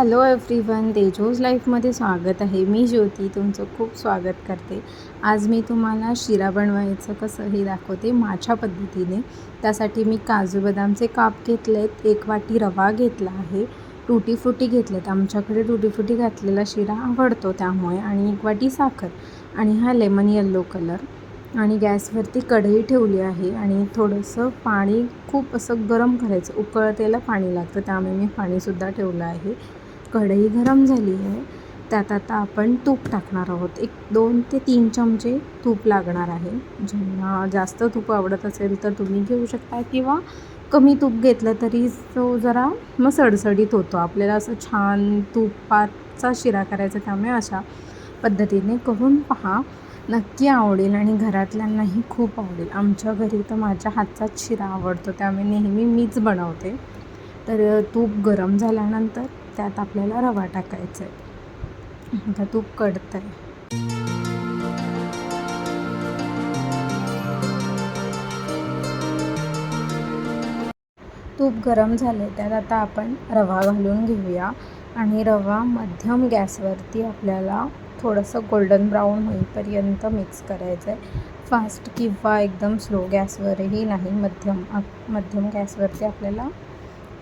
Hello everyone तेजोज लाईफमध्ये स्वागत आहे. मी ज्योती तुमचं खूप स्वागत करते. आज मी तुम्हाला शिरा बनवायचं कसं हे दाखवते माझ्या पद्धतीने. त्यासाठी मी काजू बदामचे काप घेतले आहेत एक वाटी रवा घेतला आहे टुटी फुटी घेतलेत. आमच्याकडे टुटीफुटी घातलेला शिरा आवडतो त्यामुळे आणि एक वाटी साखर आणि हा लेमन येल्लो कलर आणि गॅसवरती कढई ठेवली आहे आणि थोडंसं पाणी खूप असं गरम करायचं. उकळतेला पाणी लागतं त्यामुळे मी पाणीसुद्धा ठेवलं आहे. कढई गरम झाली आहे त्यात आता आपण तूप टाकणार आहोत. एक दोन ते तीन चमचे तूप लागणार आहे. ज्यांना जास्त तूप आवडत असेल तर तुम्ही घेऊ शकता किंवा कमी तूप घेतलं तरी तो जरा मग सडसडीत होतो. आपल्याला असं छान तुपाचा शिरा करायचा त्यामुळे अशा पद्धतीने करून पहा. नक्की आवडेल आणि घरातल्यांनाही खूप आवडेल. आमच्या घरी तर माझ्या हातचाच शिरा आवडतो त्यामुळे नेहमी मीच बनवते. तर तूप गरम झाल्यानंतर त्यात आपल्याला रवा टाकायचा आहे आता तूप कडतं आहे तूप गरम झाले त्यात आता आपण रवा घालून घेऊया. आणि रवा मध्यम गॅसवरती आपल्याला थोडंसं गोल्डन ब्राऊन होईपर्यंत मिक्स करायचं आहे फास्ट किंवा एकदम स्लो गॅसवरही नाही मध्यम मध्यम गॅसवरती आपल्याला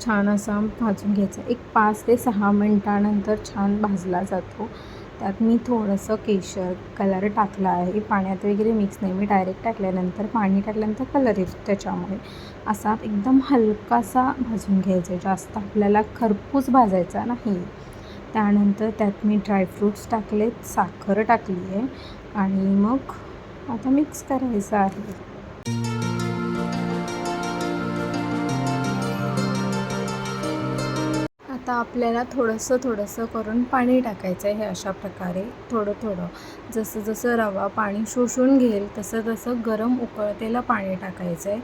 छान असा भाजून घ्यायचा. एक पाच ते सहा मिनटानंतर छान भाजला जातो. त्यात मी थोडंसं केशर कलर टाकला आहे. पाण्यात वगैरे मिक्स नाही. मी डायरेक्ट टाकल्यानंतर पाणी टाकल्यानंतर कलर येतो त्याच्यामुळे. असा एकदम हलकासा भाजून घ्यायचा. आहे जास्त आपल्याला खरपूस भाजायचा नाही. त्यानंतर त्यात मी ड्रायफ्रूट्स टाकले साखर टाकली आहे. आणि मग आता मिक्स करायचं आहे. आता आपल्याला थोडंसं थोडंसं करून पाणी टाकायचं आहे हे अशा प्रकारे थोडं थोडं. जसं जसं रवा पाणी शोषून घेईल तसं तसं गरम उकळतेलं पाणी टाकायचं आहे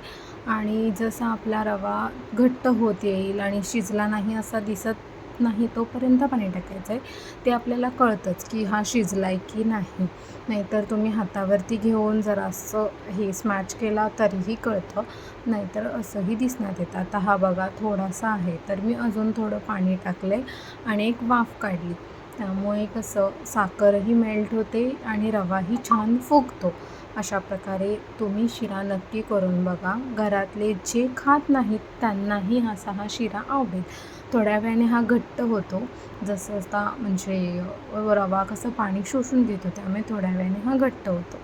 आणि जसा आपला रवा घट्ट होत येईल आणि शिजला नाही असा दिसत नाही तोपर्यंत पाणी टाकायचं आहे ते आपल्याला कळतंच की हा शिजला आहे की नाही. नाहीतर तुम्ही हातावरती घेऊन जरासं हे स्मॅच केला तरीही कळतं. नाहीतर असंही दिसण्यात येतं. आता हा बघा थोडासा आहे तर मी अजून थोडं पाणी टाकलं आहे आणि एक वाफ काढली. त्यामुळे कसं साखरही मेल्ट होते आणि रवाही छान फुगतो. अशा प्रकारे तुम्ही शिरा नक्की करून बघा. घरातले जे खात नाहीत त्यांनाही असा हा शिरा आवडेल. थोड्या वेळाने हा घट्ट होतो. जसं आता म्हणजे रवा कसं पाणी शोषून घेतो त्यामुळे थोड्या वेळाने हा घट्ट होतो.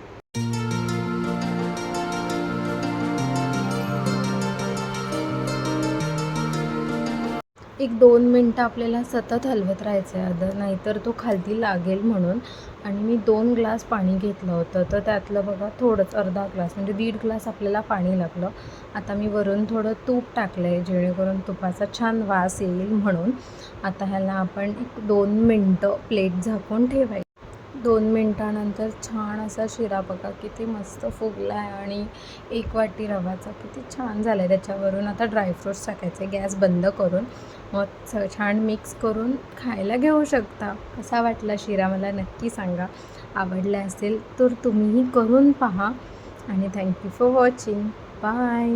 एक दोन मिनटं आपल्याला सतत हलवत राहायचं आहे अदर नाहीतर तो खालती लागेल म्हणून. आणि मी दोन ग्लास पाणी घेतलं होतं. तर त्यातलं बघा थोडंच अर्धा ग्लास म्हणजे दीड ग्लास आपल्याला पाणी लागलं. आता मी वरून थोडं तूप टाकलं आहे जेणेकरून तुपाचा छान वास येईल म्हणून. आता ह्याला आपण एक दोन मिनटं प्लेट झाकून ठेवायची. दोन मिनटानंतर छान असा शिरा बघा किती मस्त फुगला आहे आणि एक वाटी रवाचा. किती छान झाला आहे त्याच्यावरून. आता ड्रायफ्रूट्स टाकायचे गॅस बंद करून. मग छान मिक्स करून खायला घेऊ शकता. कसा वाटला शिरा मला नक्की सांगा. आवडला असेल तर तुम्हीही करून पहा. आणि थँक्यू फॉर वॉचिंग बाय